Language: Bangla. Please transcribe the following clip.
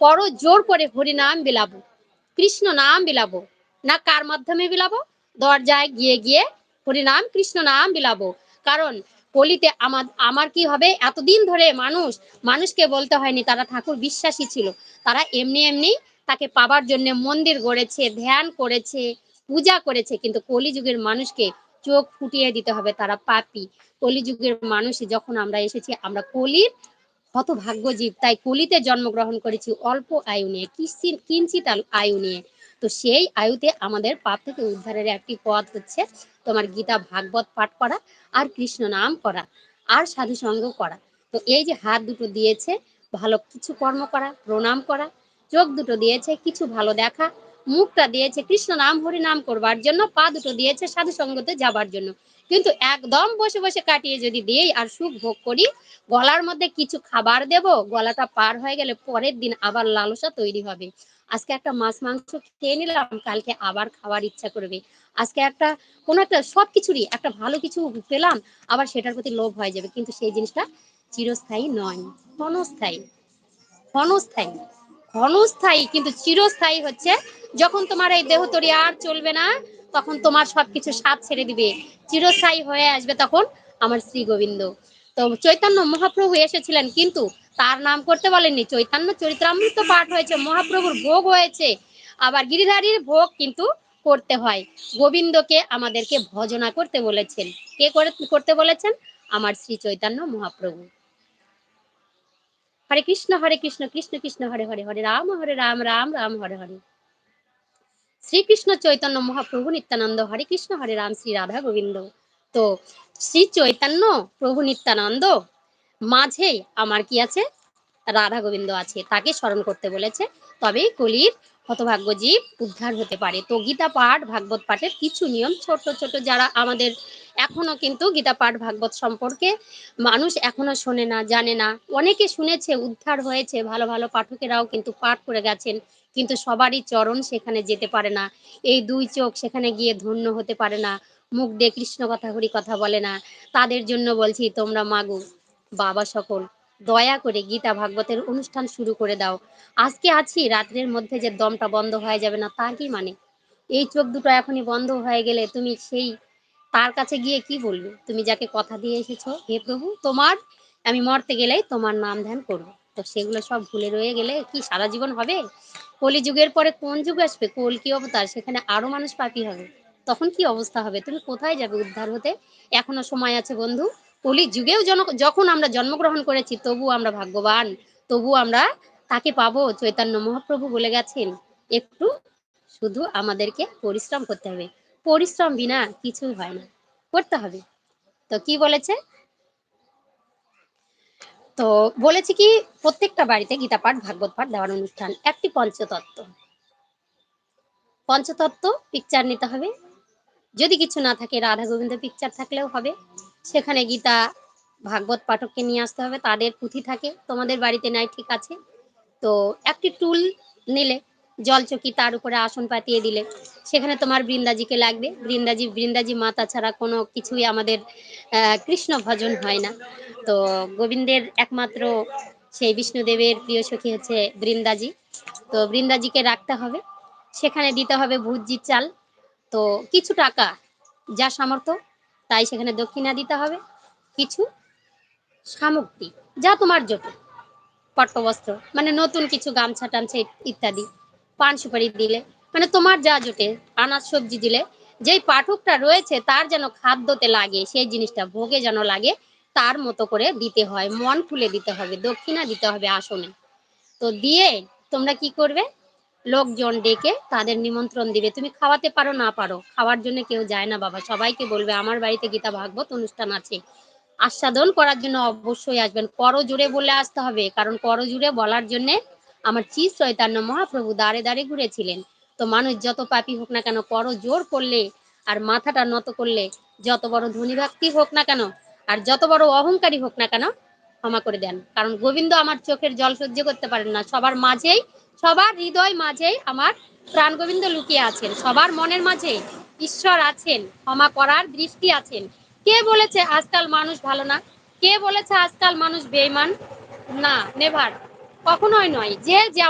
পর জোর করে হরি নাম বিলাবো, কৃষ্ণ নাম বিলাবো। না কার মাধ্যমে বিলাবো? দরজায় গিয়ে গিয়ে হরি নাম, কৃষ্ণ নাম বিলাবো। কারণ কলিতে আমার আমার কি হবে? এতদিন ধরে মানুষ, মানুষকে বলতে হয়নি, তারা ঠাকুর বিশ্বাসী ছিল। তারা এমনি এমনি তাকে পাবার জন্য মন্দির গড়েছে, ধ্যান করেছে, পূজা করেছে। কিন্তু কলিযুগের মানুষকে চোখ ফুটিয়ে দিতে হবে, তারা পাপি। কলিযুগের মানুষ যখন আমরা এসেছি, আমরা কলির হতভাগ্য জীব তাই কলিতে জন্মগ্রহণ করেছি অল্প আয়ু নিয়ে কিঞ্চিত আয়ু নিয়ে। তো সেই আয়ুতে আমাদের পাপ থেকে উদ্ধারের একটি পথ হচ্ছে তোমার গীতা ভাগবত পাঠ করা আর কৃষ্ণ নাম করা আর সাধু সঙ্গ করা। তো এই যে হাত দুটো দিয়েছে, ভালো কিছু কর্ম করা, প্রণাম করা চোখ দুটো দিয়েছে, কিছু ভালো দেখা মুখটা দিয়েছে, কৃষ্ণ নাম, হরি নাম করবার জন্য, পা দুটো দিয়েছে সাধু সঙ্গতে যাবার জন্য। কিন্তু একদম বসে বসে কাটিয়ে যদি দিই আর সুখ ভোগ করি, গলার মধ্যে কিছু খাবার দেব, গলাটা পার হয়ে গেলে পরের দিন আবার লালসা তৈরি হবে। আজকে একটা মাছ, মাংস খেয়ে নিলাম, কালকে আবার খাওয়ার ইচ্ছা করবে। আজকে একটা, কোনো একটা সব কিছুরই একটা ভালো কিছু পেলাম, আবার সেটার প্রতি লোভ হয়ে যাবে। কিন্তু সেই জিনিসটা চিরস্থায়ী নয়, ক্ষণস্থায়ী। ক্ষণস্থায়ী। ক্ষণস্থায়ী, কিন্তু চিরস্থায়ী হচ্ছে যখন তোমার এই দেহ তরি আর চলবে না, তখন তোমার সবকিছু স্বাদ ছেড়ে দিবে। চিরস্থায়ী হয়ে আসবে তখন আমার শ্রী গোবিন্দ। তো চৈতন্য মহাপ্রভু এসেছিলেন, কিন্তু তার নাম করতে বলেননি। চৈতন্য চরিত্রামৃত পাঠ হয়েছে, মহাপ্রভুর ভোগ হয়েছে। আবার গিরিধারীর ভোগ কিন্তু করতে হয়। গোবিন্দকে আমাদেরকে ভজনা করতে বলেছেন। কে করে, করতে বলেছেন? আমার শ্রী চৈতন্য মহাপ্রভু। হরে কৃষ্ণ হরে কৃষ্ণ কৃষ্ণ কৃষ্ণ, হরে হরে হরে রাম হরে রাম রাম রাম, হরে হরে। শ্রীকৃষ্ণ চৈতন্য মহাপ্রভু নিত্যানন্দ, হরে কৃষ্ণ, হরে রাম, শ্রী রাধা গোবিন্দ। তো শ্রী চৈতন্য প্রভু নিত্যানন্দ, মাঝে আমার কি আছে? রাধা গোবিন্দ আছে, তাকে স্মরণ করতে বলেছে। তবে কলির হতভাগ্য জীব উদ্ধার হতে পারে। তো গীতা পাঠ, ভাগবত পাঠের কিছু নিয়ম ছোট ছোট যারা আমাদের এখনও কিন্তু গীতা পাঠ, ভাগবত সম্পর্কে মানুষ এখনও শোনে না, জানে না। অনেকে শুনেছে, উদ্ধার হয়েছে, ভালো ভালো পাঠকেরাও কিন্তু পাঠ করে গেছেন, কিন্তু সবারই চরণ সেখানে যেতে পারে না। এই দুই চোখ সেখানে গিয়ে ধন্য হতে পারে না। মুখ দিয়ে কৃষ্ণ কথা, হরি কথা বলে না। তাদের জন্য বলছি, তোমরা মাগো, বাবা সকল। দয়া করে গীতা ভাগবতের অনুষ্ঠান শুরু করে দাও। আজকে আছি, রাত্রের মধ্যে যে দমটা বন্ধ হয়ে যাবে না তার কি মানে? এই চোখ দুটো এখনই বন্ধ হয়ে গেলে তুমি সেই, তার কাছে গিয়ে কি বলবে? তুমি যাকে কথা দিয়ে এসেছ, হে প্রভু, তোমার, আমি মরতে গেলেই তোমার নাম ধ্যান করব। তো সেগুলো সব ভুলে রয়ে গেলে কি সারা জীবন হবে? কলি যুগের পরে কোন যুগ আসবে? কোল কি অবতার? সেখানে আরও মানুষ পাপি হবে। তখন কি অবস্থা হবে? তুমি কোথায় যাবে উদ্ধার হতে? এখনও সময় আছে বন্ধু। কলি যুগেও যখন আমরা জন্মগ্রহণ করেছি, তবু আমরা ভাগ্যবান, তবু আমরা তাকে পাবো, চৈতন্য মহাপ্রভু বলে গেছেন, একটু শুধু আমাদেরকে পরিশ্রম করতে হবে। পরিশ্রম বিনা কিছুই হয় না, করতে হবে। তো কি বলেছে? তো বলেছি কি, প্রত্যেকটা বাড়িতে গীতা পাঠ, ভাগবত পাঠ দেওয়ার অনুষ্ঠান, একটি পঞ্চতত্ত্ব। পঞ্চতত্ত্ব পিকচার নিতে হবে। যদি কিছু না থাকে, রাধা গোবিন্দ পিকচার থাকলেও হবে। সেখানে গীতা, ভাগবত পাঠককে নিয়ে আসতে হবে। তাদের পুঁথি থাকে, তোমাদের বাড়িতে নাই ঠিক আছে। তো একটি টুল নিলে, জলচকি তার উপরে আসন পাতিয়ে দিলে, সেখানে তোমার বৃন্দাজিকে লাগবে। বৃন্দাজি বৃন্দাজি মাতা ছাড়া কোনো কিছুই আমাদের কৃষ্ণ ভজন হয় না। তো গোবিন্দের একমাত্র সেই বিষ্ণুদেবের প্রিয় সখী হচ্ছে বৃন্দাজি। তো বৃন্দাজিকে রাখতে হবে। সেখানে দিতে হবে ভুজি চাল। তো কিছু টাকা, যা সামর্থ্য তাই সেখানে দক্ষিণা দিতে হবে। কিছু সামগ্রী, যা তোমার জোটে পট্টবস্ত্র মানে নতুন কিছু গামছা টামছা ইত- ইত্যাদি, পান সুপারি দিলে মানে তোমার যা জোটে আনাজ সবজি দিলে, যেই পাঠকটা রয়েছে তার যেন খাদ্যতে লাগে, সেই জিনিসটা ভোগে যেন লাগে, তার মতো করে দিতে হয়। মন খুলে দিতে হবে, দক্ষিণা দিতে হবে আসনে। তো দিয়ে তোমরা কি করবে? লোকজন ডেকে তাদের নিমন্ত্রণ দিবে। তুমি খাওয়াতে পারো, না পারো, খাওয়ার জন্য কেউ যায় না বাবা। সবাইকে বলবে, আমার বাড়িতে গীতা ভাগবত অনুষ্ঠান আছে। আস্বাদন করার জন্য অবশ্যই আসবেন। করজোড়ে বলে আসতে হবে, কারণ করজোড়ে বলার জন্যে আমার চিজ চৈতন্য মহাপ্রভু দাঁড়ে দাঁড়ে ঘুরেছিলেন। তো মানুষ যত পাপি হোক না কেন কর জোর করলে আর মাথাটা নত করলে, যত বড় ধনী ভক্তি হোক না কেন, আর যত বড় অহংকারী হোক না কেন, ক্ষমা করে দেন। কারণ গোবিন্দ আমার চোখের জল সহ্য করতে পারেন না। সবার মাঝেই সবার হৃদয় মাঝেই আমার প্রাণ গোবিন্দ লুকিয়ে আছেন, সবার মনের মাঝে ঈশ্বর আছেন, ক্ষমা করার দৃষ্টি আছেন। কে বলেছে আজকাল মানুষ ভালো না? কে বলেছে আজকাল মানুষ বেইমান না, নেভার। কখনোই নয়। যে যে